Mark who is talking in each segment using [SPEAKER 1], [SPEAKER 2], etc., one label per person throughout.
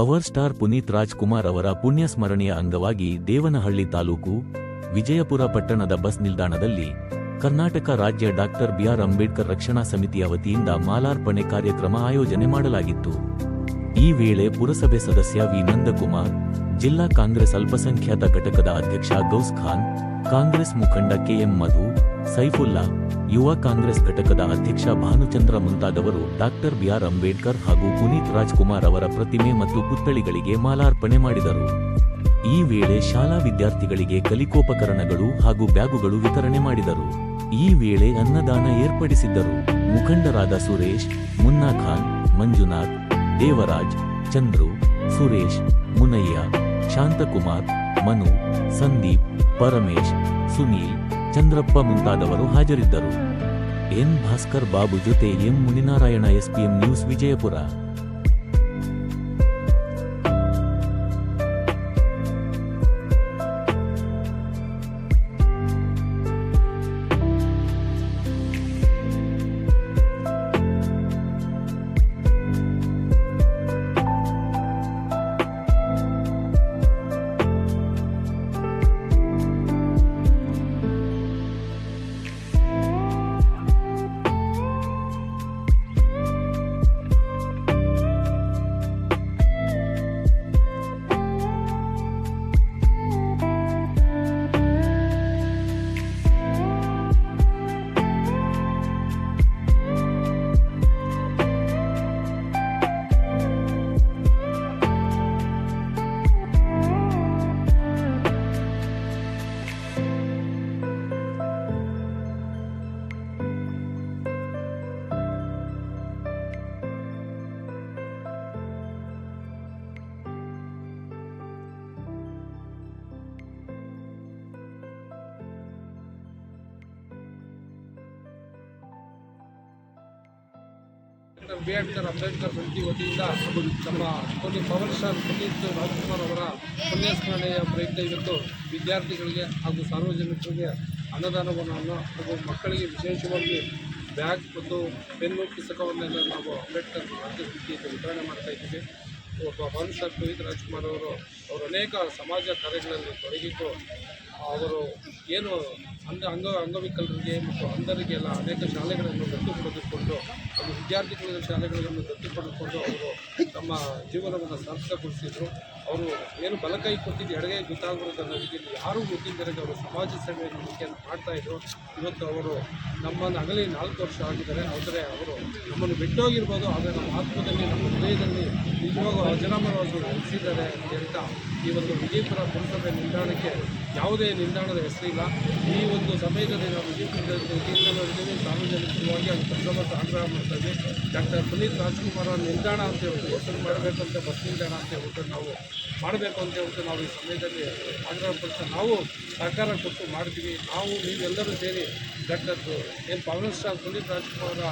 [SPEAKER 1] Power star Puneeth Rajkumar ಅವರ ಪುಣ್ಯ ಸ್ಮರಣೆಯ ಅಂಗವಾಗಿ ದೇವನಹಳ್ಳಿ ತಾಲೂಕು, ವಿಜಯಪುರ ಪಟ್ಟಣದ ಬಸ್ ನಿಲ್ದಾಣದಲ್ಲಿ ಕರ್ನಾಟಕ ರಾಜ್ಯ ಡಾಕ್ಟರ್ ಬಿಆರ್ ಅಂಬೇಡ್ಕರ್ ರಕ್ಷಣಾ ಸಮಿತಿಯ ವತಿಯಿಂದ ಮಾಲಾರ್ಪಣೆ ಕಾರ್ಯಕ್ರಮ ಆಯೋಜನೆ ಮಾಡಲಾಗಿತ್ತು. ಈ ವೇಳೆ ಪುರಸಭೆ ಸದಸ್ಯ ವಿ. ನಂದಕುಮಾರ್, ಜಿಲ್ಲಾ ಕಾಂಗ್ರೆಸ್ ಅಲ್ಪಸಂಖ್ಯಾತ ಘಟಕದ ಅಧ್ಯಕ್ಷ ಗೌಸ್ ಖಾನ್, ಕಾಂಗ್ರೆಸ್ ಮುಖಂಡ ಕೆಎಂ ಮಧು ಸೈಫುಲ್ಲಾ, ಯುವ ಕಾಂಗ್ರೆಸ್ ಘಟಕದ ಅಧ್ಯಕ್ಷ ಭಾನುಚಂದ್ರ ಮುಂತಾದವರು ಡಾಕ್ಟರ್ ಬಿಆರ್ ಅಂಬೇಡ್ಕರ್ ಹಾಗೂ ಪುನೀತ್ ರಾಜ್ಕುಮಾರ್ ಅವರ ಪ್ರತಿಮೆ ಮತ್ತು ಪುತ್ಥಳಿಗಳಿಗೆ ಮಾಲಾರ್ಪಣೆ ಮಾಡಿದರು. ಈ ವೇಳೆ ಶಾಲಾ ವಿದ್ಯಾರ್ಥಿಗಳಿಗೆ ಕಲಿಕೋಪಕರಣಗಳು ಹಾಗೂ ಬ್ಯಾಗುಗಳು ವಿತರಣೆ ಮಾಡಿದರು. ಈ ವೇಳೆ ಅನ್ನದಾನ ಏರ್ಪಡಿಸಿದ್ದರು. ಮುಖಂಡರಾದ ಸುರೇಶ್ ಮುನ್ನಾ ಖಾನ್ ಮಂಜುನಾಥ್, ದೇವರಾಜ್, ಚಂದ್ರು, ಸುರೇಶ್, ಮುನಯ್ಯ, ಶಾಂತಕುಮಾರ್, ಮನು, ಸಂದೀಪ್, ಪರಮೇಶ್, ಸುನೀಲ್ ಚಂದ್ರಪ್ಪ ಮುಂತಾದವರು ಹಾಜರಿದ್ದರು. ಎನ್ ಭಾಸ್ಕರ್ ಬಾಬು ಜೊತೆ M Muninarayana SPM news Vijayapura.
[SPEAKER 2] Doctor B R Ambedkar ಸಮಿತಿ ವತಿಯಿಂದ ನಮ್ಮ ಕೋಟಿ ಪವನ್ ಸ್ಟಾರ್ ಪುನೀತ್ ರಾಜ್ಕುಮಾರ್ ಅವರ ಪುಣ್ಯಸ್ಮರಣೆಯ ಪ್ರಯತ್ನ ಇವತ್ತು ವಿದ್ಯಾರ್ಥಿಗಳಿಗೆ ಹಾಗೂ ಸಾರ್ವಜನಿಕರಿಗೆ ಅನ್ನದಾನವನ್ನು ಹಾಗೂ ಮಕ್ಕಳಿಗೆ ವಿಶೇಷವಾಗಿ ಬ್ಯಾಗ್ ಮತ್ತು ಪೆನ್ನು, ಪುಸ್ತಕವನ್ನೆಲ್ಲ ನಾವು ಅಂಬೇಡ್ಕರ್ ರಾಜ್ಯ ಸಮಿತಿಯಿಂದ ವಿತರಣೆ ಮಾಡ್ತಾ ಇದ್ದೀವಿ. ಒಬ್ಬ ಪವನ್ ಸ್ಟಾರ್ ಪುನೀತ್ ರಾಜ್ಕುಮಾರ್ ಅವರು ಅವರು ಅನೇಕ ಸಮಾಜ ಕಾರ್ಯಗಳಲ್ಲಿ ತೊಡಗಿದ್ದು, ಅವರು ಏನು ಅಂಗ ಅಂಗ, ಅಂಗವಿಕಲರಿಗೆ ಮತ್ತು ಅಂಧರಿಗೆಲ್ಲ ಅನೇಕ ಶಾಲೆಗಳನ್ನು ದತ್ತು ಪಡೆದುಕೊಂಡು ಒಂದು ವಿದ್ಯಾರ್ಥಿಗಳ ಶಾಲೆಗಳನ್ನು ದತ್ತು ಪಡೆದುಕೊಂಡು ಅವರು ತಮ್ಮ ಜೀವನವನ್ನು ಸಾರ್ಥಕಗೊಳಿಸಿದರು. ಅವರು ಏನು ಬಲಕೈ ಕೊಟ್ಟಿದ್ದು, ಎಡಗೈ ಗೊತ್ತಾಗಿರೋದು ಅನ್ನೋ ರೀತಿಯಲ್ಲಿ ಯಾರೂ ಗೊತ್ತಿದ್ದರೆ ಅವರು ಸಮಾಜ ಸೇವೆಯನ್ನು ನಂಬಿಕೆಯನ್ನು ಮಾಡ್ತಾ ಇದ್ರು. ಇವತ್ತು ಅವರು ನಮ್ಮನ್ನು ಅಗಲಿ ನಾಲ್ಕು ವರ್ಷ ಆಗಿದ್ದಾರೆ. ಆದರೆ ಅವರು ನಮ್ಮನ್ನು ಬಿಟ್ಟೋಗಿರ್ಬೋದು. ಆದರೆ ನಮ್ಮ ಆತ್ಮದಲ್ಲಿ, ನಮ್ಮ ಹೃದಯದಲ್ಲಿ ನಿಜವಾಗೂ ಅಜರಾಮರವಾಗಿ ನೆಲೆಸಿದ್ದಾರೆ ಅಂತ ಹೇಳ್ತಾ ಈ ಒಂದು ವಿಜಯಪುರ ಪುರಸಭೆ ನಿಲ್ದಾಣಕ್ಕೆ ಯಾವುದೇ ನಿಲ್ದಾಣದ ಹೆಸರಿಲ್ಲ. ಈ ಒಂದು ಸಮಯದಲ್ಲಿ ನಾವು ವಿಜಯಪುರದಲ್ಲಿ ಸಾರ್ವಜನಿಕವಾಗಿ ಅದು ಪ್ರಥಮ ಆಗ್ರಹ ಮಾಡ್ತಾ ಇದ್ವಿ ಡಾಕ್ಟರ್ ಪುನೀತ್ ರಾಜ್ಕುಮಾರ್ ನಿಲ್ದಾಣ ಅಂತ ಹೇಳ್ಬಿಟ್ಟು ಹೆಸರು ಮಾಡಬೇಕಂತ ಬಸ್ ನಿಲ್ದಾಣ ಅಂತ ಹೇಳ್ಬಿಟ್ಟು ನಾವು ಮಾಡಬೇಕು ಅಂತ ಹೇಳ್ಬಿಟ್ಟು ನಾವು ಈ ಸಮಯದಲ್ಲಿ ಆಗ್ರಹ ಪಡಿಸ್ತಾ ನಾವು ಸರ್ಕಾರ ಕೊಟ್ಟು ಮಾಡ್ತೀವಿ ನಾವು ನೀವೆಲ್ಲರೂ ಸೇರಿ ಡಾಕ್ಟರ್ ಏನು ಪವನ್ ಸ್ಟಾರ್ ಪುನೀತ್ ರಾಜ್ಕುಮಾರ್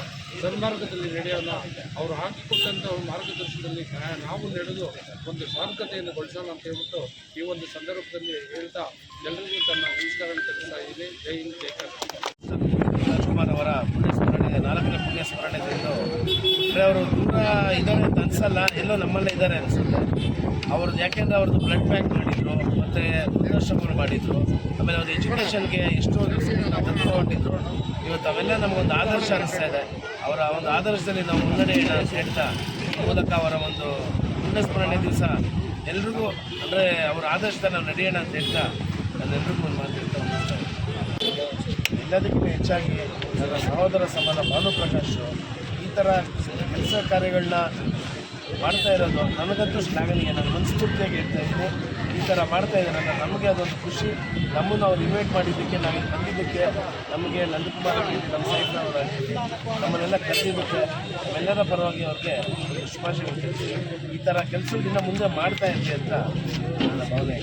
[SPEAKER 2] ಸನ್ಮಾರ್ಗದಲ್ಲಿ ನಡೆಯೋಣ. ಅವರು ಹಾಕಿಕೊಟ್ಟಂಥ ಮಾರ್ಗದರ್ಶನದಲ್ಲಿ ನಾವು ನಡೆದು ಒಂದು ಸಾರ್ಥಕತೆಯನ್ನು ಗೊಳಿಸೋಣ ಅಂತ ಹೇಳ್ಬಿಟ್ಟು ಈ ಒಂದು ಸಂದರ್ಭದಲ್ಲಿ ಹೇಳ್ತಾ ಎಲ್ಲರಿಗೂ ತನ್ನ ನಮಸ್ಕಾರ ತಿಳಿಸ್ತಾ ಇದೆ ಜೈ ಹಿಂದ್, ಜೈ ಕರ್ನಾಟಕ.
[SPEAKER 3] ರಾಜ್ಕುಮಾರ್ ಅವರ ಪುಣ್ಯಸ್ಮರಣೆ ನಾಲ್ಕನೇ ಪುಣ್ಯಸ್ಮರಣೆದಂದು ಅಂದರೆ ಅವರು ದೂರ ಇದ್ದಾರೆ ಅಂತ ಅನಿಸಲ್ಲ, ಎಲ್ಲೋ ನಮ್ಮಲ್ಲೇ ಇದ್ದಾರೆ ಅನಿಸುತ್ತೆ. ಅವ್ರದ್ದು ಯಾಕೆಂದರೆ ಅವ್ರದ್ದು ಬ್ಲಡ್ ಬ್ಯಾಂಕ್ ಮಾಡಿದರು, ಮತ್ತು ವೃದ್ಧಾಶ್ರಮಗಳು ಮಾಡಿದರು, ಆಮೇಲೆ ಅವ್ರ ಎಜುಕೇಷನ್ಗೆ ಎಷ್ಟೋ ನಾವು ತಂದುಕೊಂಡಿದ್ರು ಇವತ್ತು ಅವೆಲ್ಲ ನಮಗೊಂದು ಆದರ್ಶ ಅನಿಸ್ತಾ ಇದೆ. ಅವರ ಒಂದು ಆದರ್ಶದಲ್ಲಿ ನಾವು ಮುನ್ನಡೆಯೋಣ ಅಂತ ಹೇಳ್ತಾ ಮೂಲಕ ಅವರ ಒಂದು ಪುಣ್ಯಸ್ಮರಣೆ ದಿವಸ ಎಲ್ರಿಗೂ, ಅಂದರೆ ಅವರ ಆದರ್ಶದಲ್ಲಿ ನಾವು ನಡೆಯೋಣ ಅಂತ ಹೇಳ್ತಾ ನಾನೆಲ್ರಿಗೂ ಒಂದು ಮಾತು ಹೇಳ್ತಾ. ಎಲ್ಲದಕ್ಕಿಂತ ಹೆಚ್ಚಾಗಿ ನನ್ನ ಸಹೋದರ ಸಮಾನ ಭಾನುಪ್ರಕಾಶ್ ಈ ಥರ ಕೆಲಸ ಕಾರ್ಯಗಳನ್ನ ಮಾಡ್ತಾ ಇರೋದು ನನಗಂತೂ ಶ್ಲಾಘನೀಯ. ನಾನು ಮನಸ್ಫೂರ್ತಿಯಾಗಿ ಹೇಳ್ತಾ ಇದ್ದೀನಿ. ಈ ಥರ ಮಾಡ್ತಾ ಇದ್ದಾರಲ್ಲ ನಮಗೆ ಅದೊಂದು ಖುಷಿ. ನಮ್ಮನ್ನು ಅವ್ರು ಇನ್ವೈಟ್ ಮಾಡಿದ್ದಕ್ಕೆ ನಾವು ಬಂದಿದ್ದಕ್ಕೆ, ನಮಗೆ ನಂದಕುಮಾರ್ ಆಗಿರಲಿ ನಮ್ಮ ಸಾಹಿಬ್ರವರಾಗಿರಲಿ ನಮ್ಮನ್ನೆಲ್ಲ ಕರೆದಿದ್ದಕ್ಕೆ ನಮ್ಮೆಲ್ಲರ ಪರವಾಗಿ ಅವ್ರಿಗೆ ಶುಭಾಶಯ ಈ ಥರ ಕೆಲಸದಿಂದ ಮುಂದೆ ಮಾಡ್ತಾ ಇದ್ದೆ ಅಂತ ನನ್ನ ಭಾವನೆ.